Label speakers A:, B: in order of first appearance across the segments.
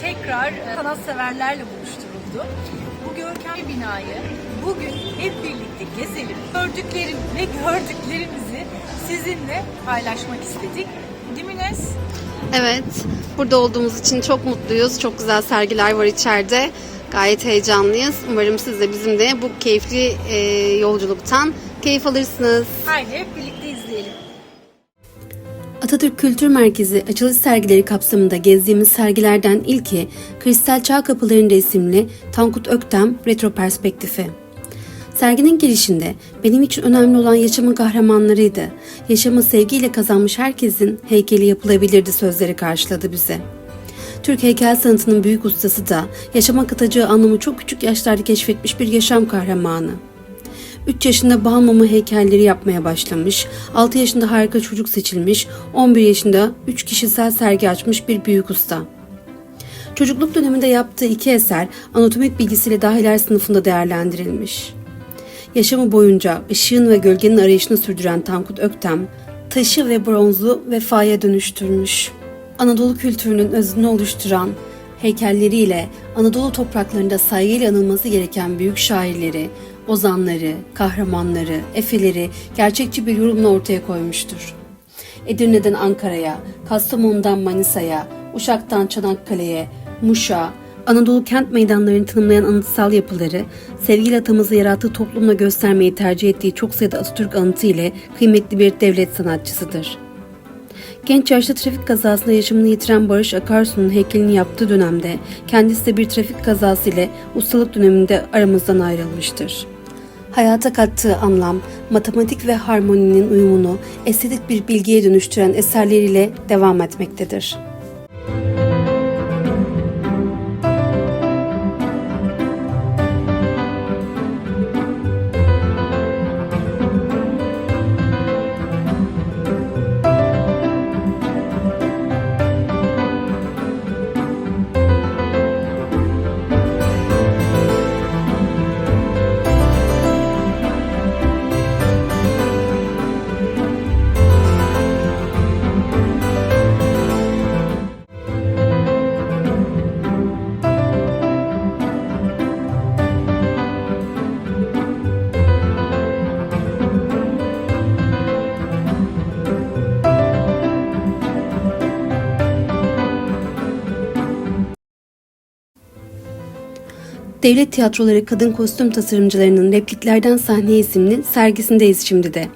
A: tekrar e, sanatseverlerle buluşturuldu. Bu görkemli binayı bugün hep birlikte gezelim. Gördüklerim ve gördüklerimizi sizinle paylaşmak istedik. Değil mi Nes?
B: Evet, burada olduğumuz için çok mutluyuz. Çok güzel sergiler var içeride. Gayet heyecanlıyız. Umarım siz de bizim de bu keyifli e, yolculuktan keyif alırsınız.
A: Haydi hep birlikte.
B: Atatürk Kültür Merkezi açılış sergileri kapsamında gezdiğimiz sergilerden ilki Kristal Çağ Kapılarında isimli Tankut Öktem Retro Perspektifi. Serginin girişinde benim için önemli olan yaşamın kahramanlarıydı. Yaşamı sevgiyle kazanmış herkesin heykeli yapılabilirdi sözleri karşıladı bizi. Türk heykel sanatının büyük ustası da yaşama katacağı anlamı çok küçük yaşlarda keşfetmiş bir yaşam kahramanı. 3 yaşında mumu heykelleri yapmaya başlamış, 6 yaşında harika çocuk seçilmiş, 11 yaşında 3 kişisel sergi açmış bir büyük usta. Çocukluk döneminde yaptığı iki eser anatomik bilgisiyle dahiler sınıfında değerlendirilmiş. Yaşamı boyunca ışığın ve gölgenin arayışını sürdüren Tankut Öktem, taşı ve bronzu vefaya dönüştürmüş. Anadolu kültürünün özünü oluşturan heykelleriyle Anadolu topraklarında saygıyla anılması gereken büyük şairleri, ozanları, kahramanları, efeleri gerçekçi bir yorumla ortaya koymuştur. Edirne'den Ankara'ya, Kastamonu'dan Manisa'ya, Uşak'tan Çanakkale'ye, Muş'a, Anadolu kent meydanlarını tanımlayan anıtsal yapıları, sevgili atamızı yarattığı toplumla göstermeyi tercih ettiği çok sayıda Atatürk anıtı ile kıymetli bir devlet sanatçısıdır. Genç yaşta trafik kazasında yaşamını yitiren Barış Akarsu'nun heykelini yaptığı dönemde kendisi de bir trafik kazası ile ustalık döneminde aramızdan ayrılmıştır. Hayata kattığı anlam, matematik ve harmoninin uyumunu estetik bir bilgiye dönüştüren eserleriyle devam etmektedir. Devlet Tiyatroları Kadın Kostüm Tasarımcılarının Repliklerden Sahneye isimli sergisindeyiz şimdi de.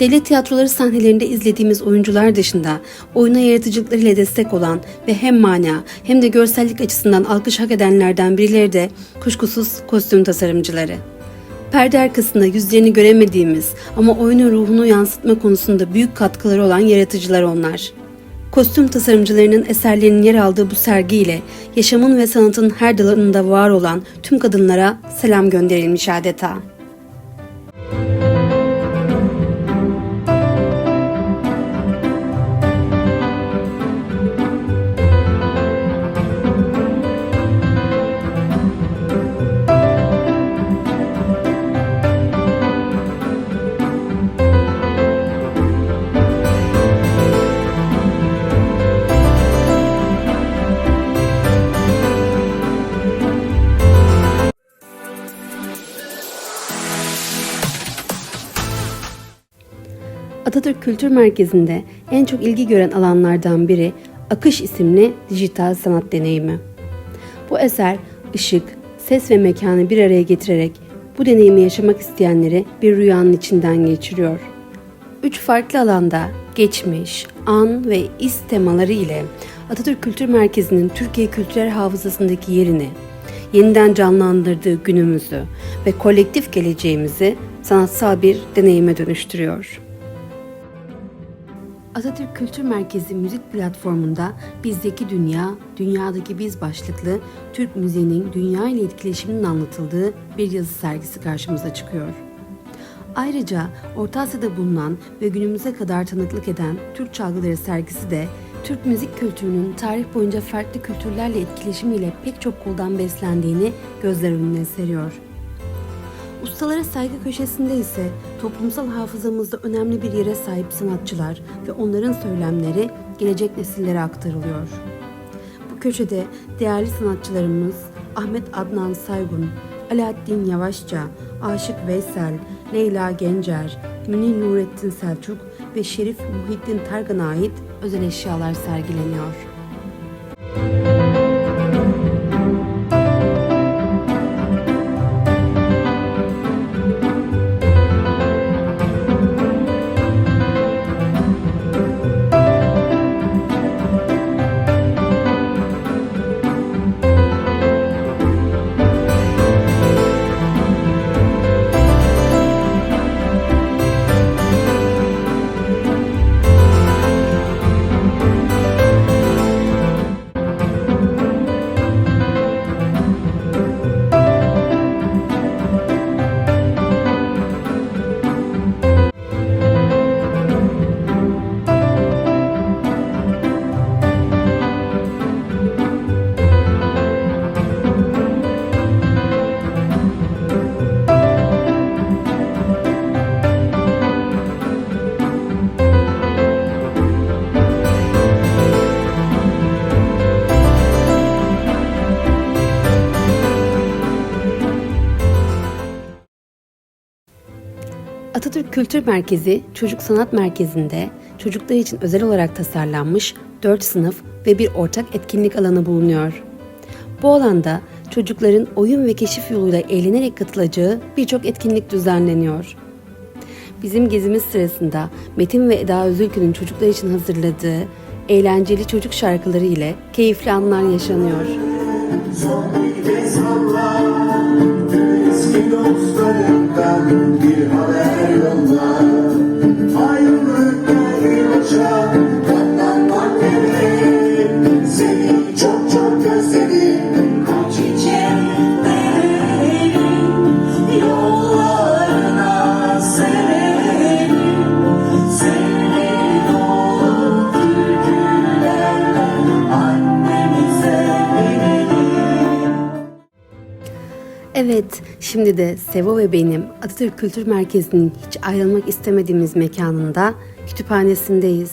B: Devlet tiyatroları sahnelerinde izlediğimiz oyuncular dışında oyuna yaratıcılıklarıyla destek olan ve hem mana hem de görsellik açısından alkış hak edenlerden birileri de kuşkusuz kostüm tasarımcıları. Perde arkasında yüzlerini göremediğimiz ama oyunun ruhunu yansıtma konusunda büyük katkıları olan yaratıcılar onlar. Kostüm tasarımcılarının eserlerinin yer aldığı bu sergiyle yaşamın ve sanatın her dalında var olan tüm kadınlara selam gönderilmiş adeta. Kültür Merkezi'nde en çok ilgi gören alanlardan biri Akış isimli dijital sanat deneyimi. Bu eser ışık, ses ve mekanı bir araya getirerek bu deneyimi yaşamak isteyenleri bir rüyanın içinden geçiriyor. Üç farklı alanda geçmiş, an ve iz temaları ile Atatürk Kültür Merkezi'nin Türkiye kültürel hafızasındaki yerini, yeniden canlandırdığı günümüzü ve kolektif geleceğimizi sanatsal bir deneyime dönüştürüyor. Atatürk Kültür Merkezi müzik platformunda Bizdeki Dünya, Dünyadaki Biz başlıklı Türk müziğinin dünya ile etkileşiminin anlatıldığı bir yazı sergisi karşımıza çıkıyor. Ayrıca Orta Asya'da bulunan ve günümüze kadar tanıklık eden Türk Çalgıları sergisi de Türk müzik kültürünün tarih boyunca farklı kültürlerle etkileşimiyle pek çok koldan beslendiğini gözler önüne seriyor. Ustalara saygı köşesinde ise toplumsal hafızamızda önemli bir yere sahip sanatçılar ve onların söylemleri gelecek nesillere aktarılıyor. Bu köşede değerli sanatçılarımız Ahmet Adnan Saygun, Alaaddin Yavaşça, Aşık Veysel, Leyla Gencer, Münir Nurettin Selçuk ve Şerif Muhittin Targan'a ait özel eşyalar sergileniyor. Kültür Merkezi Çocuk Sanat Merkezi'nde çocuklar için özel olarak tasarlanmış 4 sınıf ve bir ortak etkinlik alanı bulunuyor. Bu alanda çocukların oyun ve keşif yoluyla eğlenerek katılacağı birçok etkinlik düzenleniyor. Bizim gezimiz sırasında Metin ve Eda Özülkü'nün çocuklar için hazırladığı eğlenceli çocuk şarkıları ile keyifli anlar yaşanıyor.
A: Eski dostlarımdan bir haber yolla
B: Evet, şimdi de Sevo ve benim Atatürk Kültür Merkezi'nin hiç ayrılmak istemediğimiz mekanında kütüphanesindeyiz.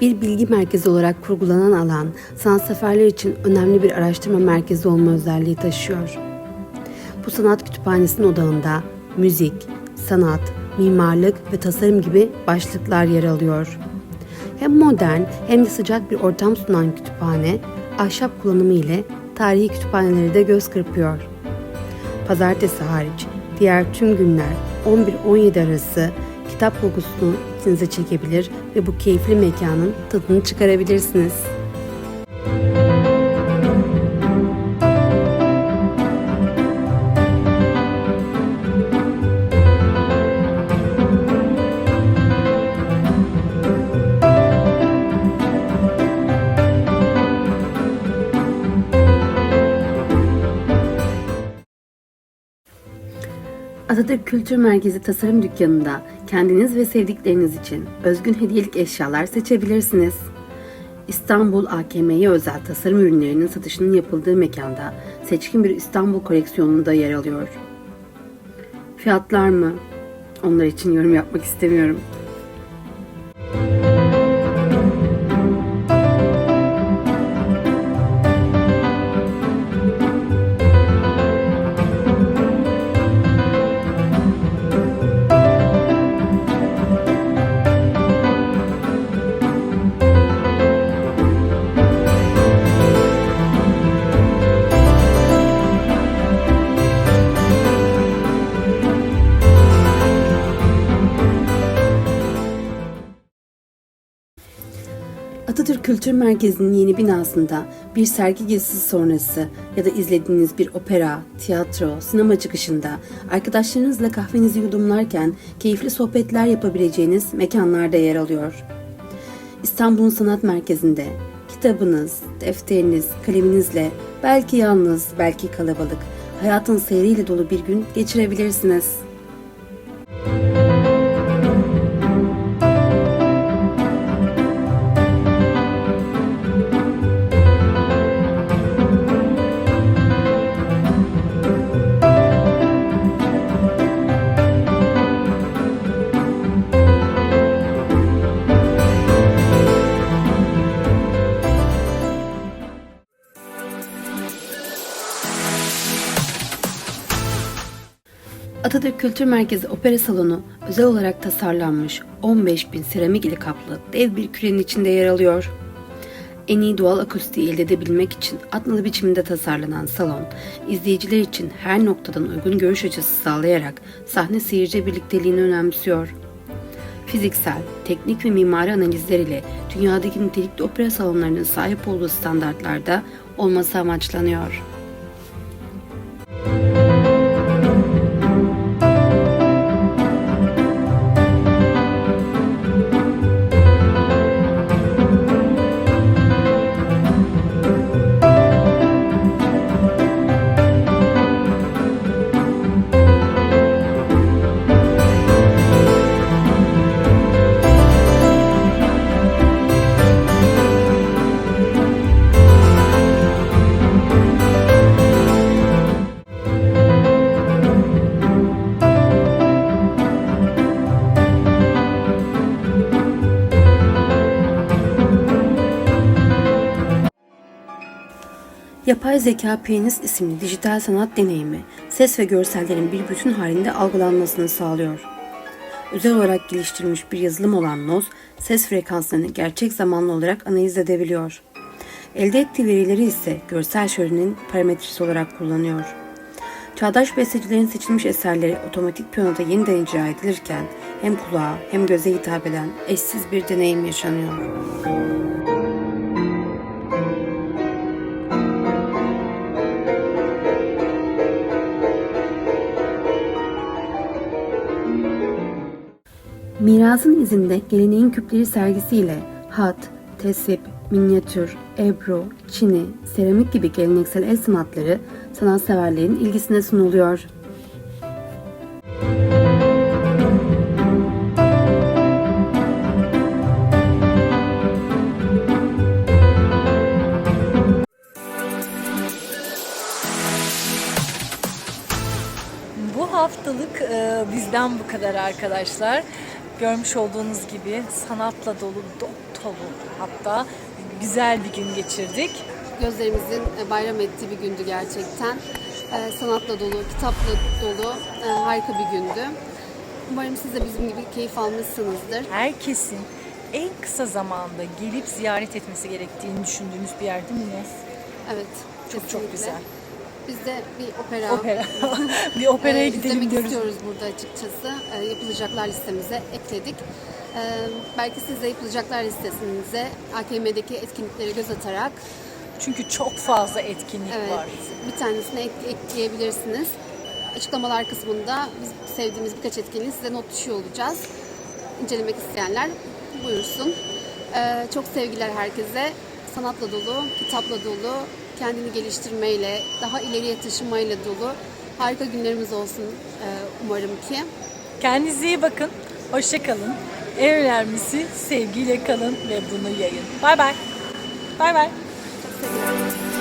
B: Bir bilgi merkezi olarak kurgulanan alan, sanat seferler için önemli bir araştırma merkezi olma özelliği taşıyor. Bu sanat kütüphanesinin odağında müzik, sanat, mimarlık ve tasarım gibi başlıklar yer alıyor. Hem modern hem de sıcak bir ortam sunan kütüphane, ahşap kullanımı ile tarihi kütüphaneleri de göz kırpıyor. Pazartesi hariç diğer tüm günler 11-17 arası kitap kokusunu içinize çekebilir ve bu keyifli mekanın tadını çıkarabilirsiniz. Atatürk Kültür Merkezi Tasarım Dükkanı'nda kendiniz ve sevdikleriniz için özgün hediyelik eşyalar seçebilirsiniz. İstanbul AKM'ye özel tasarım ürünlerinin satışının yapıldığı mekanda seçkin bir İstanbul koleksiyonunu da yer alıyor. Fiyatlar mı? Onlar için yorum yapmak istemiyorum. Atatürk Kültür Merkezi'nin yeni binasında bir sergi gezisi sonrası ya da izlediğiniz bir opera, tiyatro, sinema çıkışında arkadaşlarınızla kahvenizi yudumlarken keyifli sohbetler yapabileceğiniz mekanlarda yer alıyor. İstanbul Sanat Merkezi'nde kitabınız, defteriniz, kaleminizle belki yalnız, belki kalabalık, hayatın seyriyle dolu bir gün geçirebilirsiniz. Atatürk Kültür Merkezi Opera Salonu özel olarak tasarlanmış 15 bin seramik ile kaplı dev bir kürenin içinde yer alıyor. En iyi doğal akustiği elde edebilmek için atnalı biçimde tasarlanan salon, izleyiciler için her noktadan uygun görüş açısı sağlayarak sahne seyirci birlikteliğini önemsiyor. Fiziksel, teknik ve mimari analizler ile dünyadaki nitelikli opera salonlarının sahip olduğu standartlarda olması amaçlanıyor. Yapay Zeka Piyanist isimli dijital sanat deneyimi, ses ve görsellerin bir bütün halinde algılanmasını sağlıyor. Özel olarak geliştirilmiş bir yazılım olan Noz, ses frekanslarını gerçek zamanlı olarak analiz edebiliyor. Elde ettiği verileri ise görsel şölenin parametresi olarak kullanıyor. Çağdaş bestecilerin seçilmiş eserleri otomatik piyanoda yeniden icra edilirken hem kulağa hem göze hitap eden eşsiz bir deneyim yaşanıyor. Mirasın izinde geleneğin küpleri sergisiyle hat, tesip, minyatür, ebru, çini, seramik gibi geleneksel el sanatları sanatseverlerin ilgisine sunuluyor.
A: Bu haftalık e, bizden bu kadar arkadaşlar. Görmüş olduğunuz gibi sanatla dolu, dop dolu hatta güzel bir gün geçirdik.
C: gözlerimizin e, bayram ettiği bir gündü gerçekten. E, Sanatla dolu, kitapla dolu e, harika bir gündü. Umarım siz de bizim gibi keyif almışsınızdır.
A: Herkesin en kısa zamanda gelip ziyaret etmesi gerektiğini düşündüğümüz bir yer değil mi?
C: Evet,
A: Çok çok
C: kesinlikle.
A: güzel.
C: Biz de bir opera,
A: Opera. bir operaya
C: e,
A: gidelim diyoruz.
C: istiyoruz burada açıkçası. E, yapılacaklar listemize ekledik. E, belki siz de yapılacaklar listesinize AKM'deki etkinliklere göz atarak
A: Çünkü çok fazla etkinlik
C: Evet,
A: var.
C: bir tanesini ek- ekleyebilirsiniz. Açıklamalar kısmında biz sevdiğimiz birkaç etkinliği size not düşüyor olacağız. İncelemek isteyenler buyursun. Ee, çok sevgiler herkese. Sanatla dolu, kitapla dolu, kendini geliştirmeyle, daha ileriye taşımayla dolu harika günlerimiz olsun e, umarım ki.
A: Kendinize iyi bakın. Hoşça kalın. En önemlisi sevgiyle kalın ve bunu yayın. Bay bay. Bay bay.
C: Çok seviyorum.